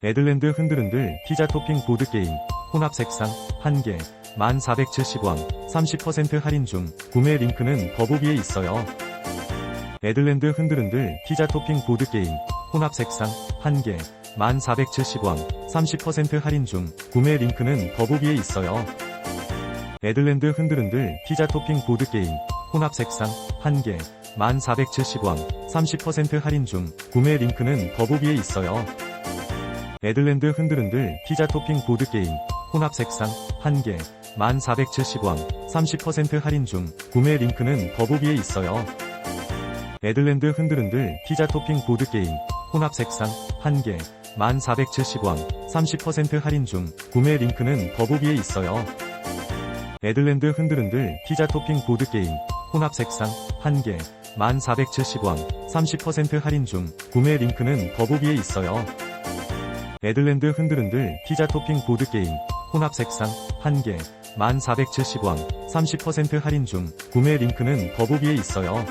에들랜드 흔들흔들 피자 토핑 보드게임 혼합 색상 1개 1470원 30% 할인 중 구매 링크는 더보기에 있어요. 에들랜드 흔들흔들 피자 토핑 보드게임 혼합 색상 1개 1470원 30% 할인 중 구매 링크는 더보기에 있어요. 에들랜드 흔들흔들 피자 토핑 보드게임 혼합 색상 1개 1470원 30% 할인 중 구매 링크는 더보기에 있어요. 에들랜드 흔들흔들 피자 토핑 보드게임 혼합 색상 1개 1470원 30% 할인 중 구매 링크는 더보기에 있어요. 에들랜드 흔들흔들 피자 토핑 보드게임 혼합 색상 1개 1470원 30% 할인 중 구매 링크는 더보기에 있어요. 에들랜드 흔들흔들 피자 토핑 보드게임 혼합 색상 1개 1470원 30% 할인 중 구매 링크는 더보기에 있어요. 에들랜드 흔들흔들 피자 토핑 보드게임 혼합 색상 1개 1470원 30% 할인 중 구매 링크는 더보기에 있어요.